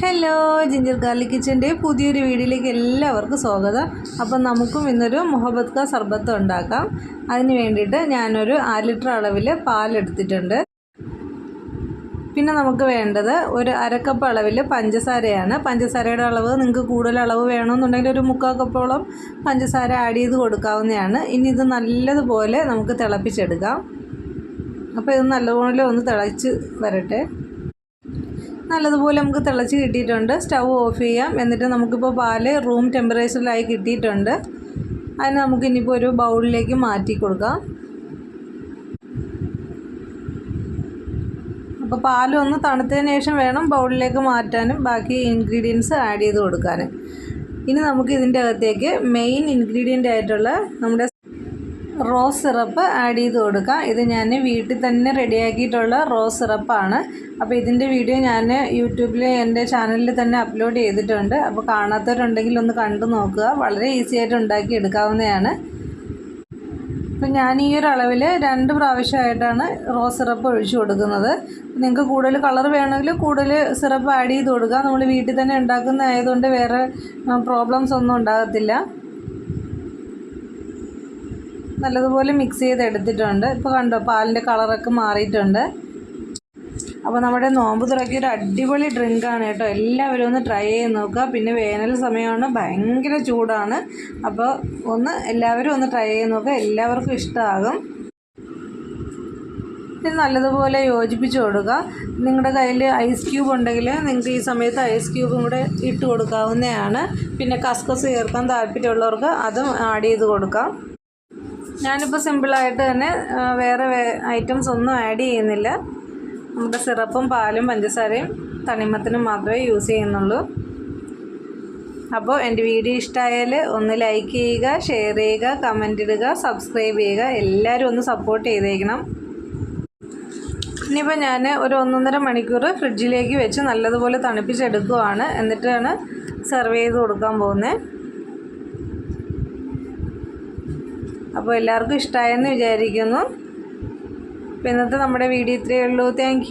Hello ginger garlic കിച്ചന്റെ പുതിയൊരു വീഡിയോയിലേക്ക് എല്ലാവർക്കും സ്വാഗതം. അപ്പം നമുക്കും ഇന്നൊരു മുഹബത്ത് കാ സർബത്ത് ഉണ്ടാക്കാം. അതിന് വേണ്ടിയിട്ട് ഞാനൊരു അര ലിറ്റർ അളവിൽ പാലെടുത്തിട്ടുണ്ട് പിന്നെ നമുക്ക് വേണ്ടത് ഒരു അരക്കപ്പ് അളവിൽ പഞ്ചസാരയാണ്. പഞ്ചസാരയുടെ അളവ് നിങ്ങൾക്ക് കൂടുതൽ അളവ് വേണമെന്നുണ്ടെങ്കിൽ ഒരു മുക്കാൽ കപ്പോളം പഞ്ചസാര ആഡ് ചെയ്ത് കൊടുക്കാവുന്നതാണ്. ഇനി ഇത് നല്ലതുപോലെ നമുക്ക് തിളപ്പിച്ചെടുക്കാം. അപ്പോൾ ഇത് നല്ലപോലെ ഒന്ന് തിളച്ച് വരട്ടെ. നല്ലതുപോലെ നമുക്ക് തിളച്ച് കിട്ടിയിട്ടുണ്ട്. സ്റ്റൗ ഓഫ് ചെയ്യാം. എന്നിട്ട് നമുക്കിപ്പോൾ പാൽ റൂം ടെമ്പറേച്ചറിലായി കിട്ടിയിട്ടുണ്ട്. അതിന് നമുക്ക് ഇനിയിപ്പോൾ ഒരു ബൗളിലേക്ക് മാറ്റി കൊടുക്കാം. അപ്പോൾ പാൽ ഒന്ന് തണുത്തതിന് ശേഷം വേണം ബൗളിലേക്ക് മാറ്റാനും ബാക്കി ഇൻഗ്രീഡിയൻസ് ആഡ് ചെയ്ത് കൊടുക്കാനും. ഇനി നമുക്ക് ഇതിന്റെ അകത്തേക്ക് മെയിൻ ഇൻഗ്രീഡിയന്റ് ആയിട്ടുള്ള നമ്മുടെ റോസ് സിറപ്പ് ആഡ് ചെയ്ത് കൊടുക്കുക ഇത് ഞാൻ വീട്ടിൽ തന്നെ റെഡിയാക്കിയിട്ടുള്ള റോസ് സിറപ്പാണ്. അപ്പോൾ ഇതിന്റെ വീഡിയോ ഞാൻ യൂട്യൂബിൽ എന്റെ ചാനലിൽ തന്നെ അപ്ലോഡ് ചെയ്തിട്ടുണ്ട്. അപ്പോൾ കാണാത്തവരുണ്ടെങ്കിൽ ഒന്ന് കണ്ടു നോക്കുക. വളരെ ഈസി ആയിട്ട് ഉണ്ടാക്കി എടുക്കാവുന്നതാണ്. അപ്പം ഞാൻ ഈ ഒരു അളവിൽ രണ്ട് പ്രാവശ്യമായിട്ടാണ് റോസ് സിറപ്പ് ഒഴിച്ചു കൊടുക്കുന്നത്. നിങ്ങൾക്ക് കൂടുതൽ കളർ വേണമെങ്കിൽ കൂടുതൽ സിറപ്പ് ആഡ് ചെയ്ത് കൊടുക്കുക നമ്മൾ വീട്ടിൽ തന്നെ ഉണ്ടാക്കുന്ന ആയതുകൊണ്ട് വേറെ പ്രോബ്ലംസ് ഒന്നും ഉണ്ടാകത്തില്ല. നല്ലതുപോലെ മിക്സ് ചെയ്ത് എടുത്തിട്ടുണ്ട് ഇപ്പോൾ കണ്ടോ പാലിന്റെ കളറൊക്കെ മാറിയിട്ടുണ്ട്. അപ്പോൾ നമ്മുടെ നോമ്പ് തുറക്കിയ ഒരു അടിപൊളി ഡ്രിങ്കാണ് കേട്ടോ. എല്ലാവരും ഒന്ന് ട്രൈ ചെയ്ത് നോക്കുക. പിന്നെ വേനൽ സമയമാണ് ഭയങ്കര ചൂടാണ്. അപ്പോൾ ഒന്ന് എല്ലാവരും ഒന്ന് ട്രൈ ചെയ്ത് നോക്കുക. എല്ലാവർക്കും ഇഷ്ടമാകും. ഇത് നല്ലതുപോലെ യോജിപ്പിച്ച് കൊടുക്കുക. നിങ്ങളുടെ കയ്യിൽ ഐസ് ക്യൂബ് ഉണ്ടെങ്കിൽ നിങ്ങൾക്ക് ഈ സമയത്ത് ഐസ് ക്യൂബും കൂടെ ഇട്ട് കൊടുക്കാവുന്നതാണ്. പിന്നെ കസ്കസ് ചേർക്കാൻ താല്പര്യമുള്ളവർക്ക് അതും ആഡ് ചെയ്ത് കൊടുക്കാം. ഞാനിപ്പോൾ സിമ്പിളായിട്ട് തന്നെ വേറെ ഐറ്റംസ് ഒന്നും ആഡ് ചെയ്യുന്നില്ല. നമ്മുടെ സിറപ്പും പാലും പഞ്ചസാരയും തണിമത്തിനും മാത്രമേ യൂസ് ചെയ്യുന്നുള്ളൂ. അപ്പോൾ എന്റെ വീഡിയോ ഇഷ്ടമായാൽ ഒന്ന് ലൈക്ക് ചെയ്യുക ഷെയർ ചെയ്യുക കമന്റ് ഇടുക സബ്സ്ക്രൈബ് ചെയ്യുക. എല്ലാവരും ഒന്ന് സപ്പോർട്ട് ചെയ്തേക്കണം. ഇനിയിപ്പോൾ ഞാൻ ഒരു ഒന്നൊന്നര മണിക്കൂർ ഫ്രിഡ്ജിലേക്ക് വെച്ച് നല്ലതുപോലെ തണുപ്പിച്ചെടുക്കുവാണ്. എന്നിട്ടാണ് സെർവ് ചെയ്ത് കൊടുക്കാൻ പോകുന്നത് അപ്പോൾ എല്ലാവർക്കും ഇഷ്ടമായെന്ന് വിചാരിക്കുന്നു. അപ്പോൾ ഇന്നത്തെ നമ്മുടെ വീഡിയോ ഇത്രയേ ഉള്ളൂ. താങ്ക്